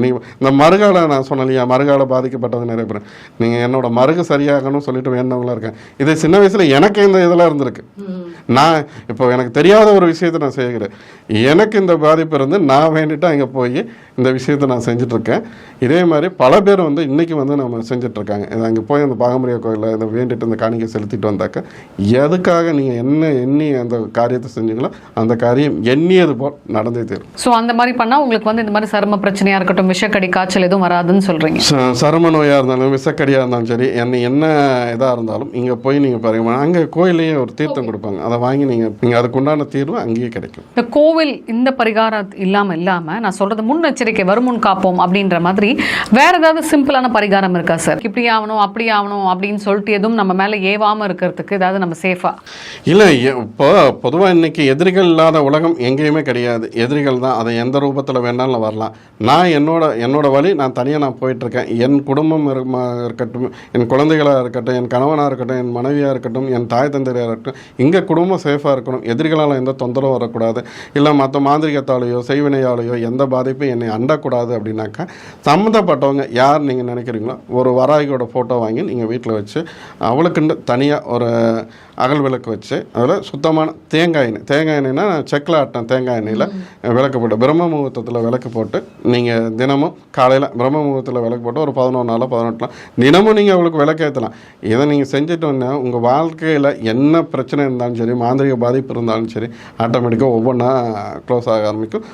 நீங்கள் இந்த மறுகால நான் சொன்னேன் இல்லையா? மறுகால பாதிக்கப்பட்டது நிறைய பேர். நீங்கள் என்னோட மருகு சரியாகணும்னு சொல்லிட்டு வேண்டவங்களாம் இருக்கேன். இது சின்ன வயசில் எனக்கு இந்த இதெல்லாம் இருந்திருக்கு. நான் இப்போ எனக்கு தெரியாத ஒரு விஷயத்தை நான் செய்கிறேன். எனக்கு இந்த பாதிப்பு இருந்து நான் வேண்டிட்டு அங்கே போய் இந்த விஷயத்தை நான் செஞ்சுட்ருக்கேன். இதே மாதிரி பல பேர் வந்து இன்றைக்கி வந்து நம்ம செஞ்சிட்ருக்காங்க. இது அங்கே போய் அந்த பாகம்பரிய கோயிலில் இதை வேண்டிட்டு இந்த காணிக்கை செலுத்திட்டு வந்தாக்க எதுக்காக நீங்கள் என்ன எண்ணி அந்த காரியத்தை செஞ்சீங்களோ அந்த காரியம் எண்ணியது போல் நடந்தே தீரும். ஸோ அந்த மாதிரி பண்ணா உங்களுக்கு வந்து இந்த மாதிரி சரும பிரச்சனையா இருக்கட்டும் விஷக்கடி காய்ச்சல் எதுவும் வராதுன்னு சொல்றீங்க. ச- சரும நோயாக இருந்தாலும் விஷக்கடியாக இருந்தாலும் சரி என்ன என்ன இதாக இருந்தாலும் இங்கே போய் நீங்கள் பாருங்க. அங்கே கோயிலேயே ஒரு தீர்த்தம் கொடுப்பாங்க. அதை வாங்கி நீங்கள் நீங்கள் அதுக்கு உண்டான தீர்வு அங்கேயே கிடைக்கும். இந்த கோவில் இந்த பரிகாரம் இல்லாம இல்லாம நான் சொல்றது முன்னெச்சரிக்கை வருமுன் காப்போம் அப்படின்ற மாதிரி வேற ஏதாவது சிம்பிளான பரிகாரம் இருக்கா சார்? இப்படி ஆகணும் அப்படி ஆகணும் அப்படின்னு சொல்லிட்டு எதுவும் நம்ம மேல ஏவாம இருக்கிறதுக்கு ஏதாவது நம்ம சேஃபா இல்லை இப்போ பொதுவாக இன்னைக்கு எதிரிகள் இல்லாத உலகம் எங்கேயுமே கிடையாது. எதிரிகள் தான். அதை எந்த ரூபத்தில் வேணாலும் வரலாம். நான் என்னோட என்னோட வழி நான் தனியாக நான் போயிட்டுருக்கேன். என் குடும்பம் இருக்கட்டும் என் குழந்தைகளாக இருக்கட்டும் என் கணவனாக இருக்கட்டும் என் மனைவியாக இருக்கட்டும் என் தாய் தந்தையாக இருக்கட்டும் இங்கே குடும்பம் சேஃபாக இருக்கணும். எதிரிகளால் எந்த தொந்தரவும் வரக்கூடாது. இல்லை மற்ற மாந்திரிகத்தாலேயோ செய்வினையாலேயோ எந்த பாதிப்பும் என்னை அண்டக்கூடாது அப்படின்னாக்கா சம்மந்தப்பட்டவங்க யார் நீங்கள் நினைக்கிறீங்களோ ஒரு வராகியோட ஃபோட்டோ வாங்கி நீங்கள் வீட்டில் வச்சு அவளுக்குண்டு தனியாக ஒரு அகல் விளக்கு வச்சு அதில் சுத்தமான தேங்காய் எண்ணெய் தேங்காய் எண்ணெய்னா செக்கில் ஆட்டின தேங்காய் எண்ணெயில் விளக்கு போட்டு பிரம்ம முகூர்த்தத்தில் விளக்கு போட்டு நீங்கள் தினமும் காலையில் பிரம்ம முகூர்த்தத்தில் விளக்கு போட்டு ஒரு பதினொன்று நாளோ பதினெட்டு நாள் தினமும் நீங்கள் அவளுக்கு விளக்கு ஏற்றலாம் இதை நீங்கள் செஞ்சுட்டு வந்தால் உங்கள் வாழ்க்கையில் என்ன பிரச்சனை இருந்தாலும் சரி மாந்திரிக பாதிப்பு இருந்தாலும் சரி ஆட்டோமேட்டிக்காக ஒவ்வொன்றா க்ளோஸ் ஆக ஆரம்பிக்கும்